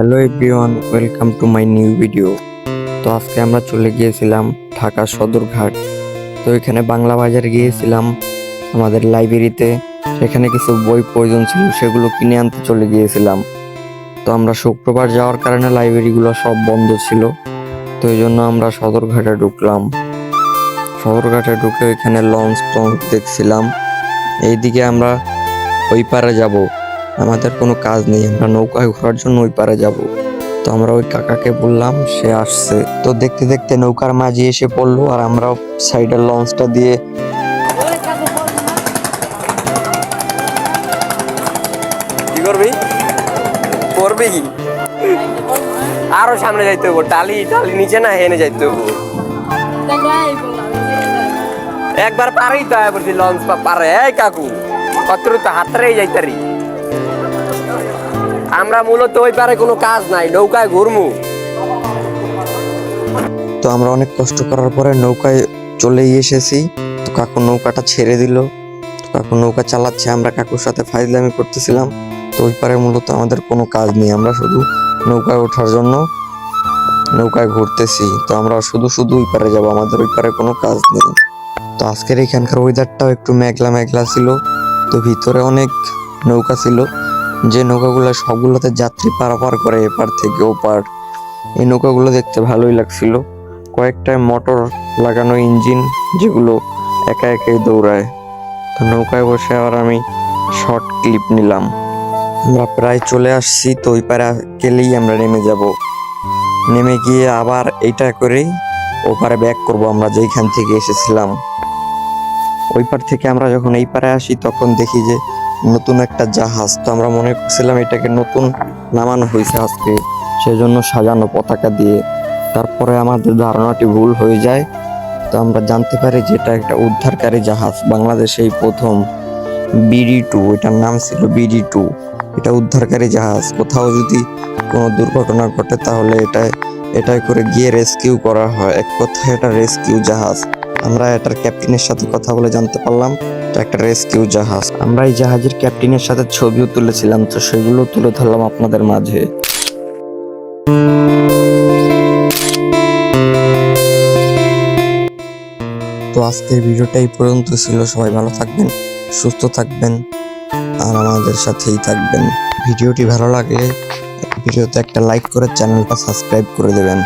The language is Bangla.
Hello everyone welcome to my new video তো আজকে আমরা চলে গিয়েছিলাম ঢাকা সদরঘাট। তো এখানে বাংলা বাজারে গিয়েছিলাম আমাদের লাইব্রেরিতে সেখানে কিছু বই প্রয়োজন ছিল, সেগুলো কিনে আনতে চলে গিয়েছিলাম। তো আমরা শুক্রবার যাওয়ার কারণে লাইব্রেরিগুলো সব বন্ধ ছিল। তো এই জন্য আমরা সদরঘাটে ঢুকলাম। সদরঘাটে ঢুকে এখানে লঞ্চ টঞ্চ দেখছিলাম। এইদিকে আমরা ওই পারে যাব। আমাদের কোনো কাজ নেই, আমরা নৌকায় ঘোরার জন্য ওই পারে যাব। তো আমরা ওই কাকাকে বললাম, সে আসছে। তো দেখতে দেখতে নৌকার মাঝে এসে পড়ল আর আমরা সাইডের লঞ্চটা দিয়ে কি করবি? করবি আরও সামনে যাইতে হব টালি টালি নিচে না হেনে যাইতে হব একবার পারেই তো লঞ্চ পারে। এই কাকু কত তো হাতরেই যাইতারি। আমরা মূলত ওই পারে কোনো কাজ নাই, নৌকায় ঘুরমু। তো আমরা অনেক কষ্ট করার পরে নৌকায় চলেই এসেছি। তো কাকু নৌকাটা ছেড়ে দিল। তো কাকু নৌকা চালাচ্ছে, আমরা কাকুর সাথে ফাইজলামি করতেছিলাম। তো ওই পারে মূলত আমাদের কোনো কাজ নেই, আমরা শুধু নৌকায় ওঠার জন্য নৌকায় ঘুরতেছি। তো আমরা শুধু শুধু ওই পারে যাব, আমাদের ওই পারে কোনো কাজ নেই। তো আজকের এখানকার ওয়েদারটাও একটু মেঘলা মেঘলা ছিল। তো ভিতরে অনেক নৌকা ছিল। যে নৌকাগুলো সবগুলোতে যাত্রী পারাপার করে এপার থেকে ওপার। এই নৌকাগুলো দেখতে ভালোই লাগছিল। কয়েকটায় মোটর লাগানো ইঞ্জিন যেগুলো একা একাই দৌড়ায়। তো নৌকায় বসে আবার আমি শর্ট ক্লিপ নিলাম। আমরা প্রায় চলে আসছি, তো ওই পারে গেলেই আমরা নেমে যাব। নেমে গিয়ে আবার এইটা করেই ওপারে ব্যাক করব আমরা যেইখান থেকে এসেছিলাম। ওই পার থেকে আমরা যখন এই পারে আসি, তখন দেখি যে নতুন একটা জাহাজ। তো আমরা মনে করছিলাম এটাকে নতুন নামানো হয়েছে আজকে। সেজন্য সাজানো পতাকা দিয়ে। তারপরে আমাদের ধারণাটি ভুল হয়ে যায়। তো আমরা জানতে পারি যে এটা একটা উদ্ধারকারী জাহাজ। বাংলাদেশে এই প্রথম বিডি টু। এটার নাম ছিল বিডি টু। এটা উদ্ধারকারী জাহাজ। কোথাও যদি কোনো দুর্ঘটনা ঘটে, তাহলে এটা, এটাই করে গিয়ে রেস্কিউ করা হয়। এক কথায় এটা রেস্কিউ জাহাজ। আমরা এটার ক্যাপ্টেনের সাথে কথা বলে জানতে পারলাম। একটা রেস্কিউ জাহাজ। আমরা এই জাহাজের ক্যাপ্টেনের সাথে ছবিও তুলেছিলাম, তো সেগুলো তুলে ধরলাম আপনাদের মাঝে। তো আজকের ভিডিওটা এই পর্যন্ত ছিল। সবাই ভালো থাকবেন, সুস্থ থাকবেন, আর আমাদের সাথেই থাকবেন। ভিডিওটি ভালো লাগলে ভিডিওতে একটা লাইক করে চ্যানেলটা সাবস্ক্রাইব করে দেবেন।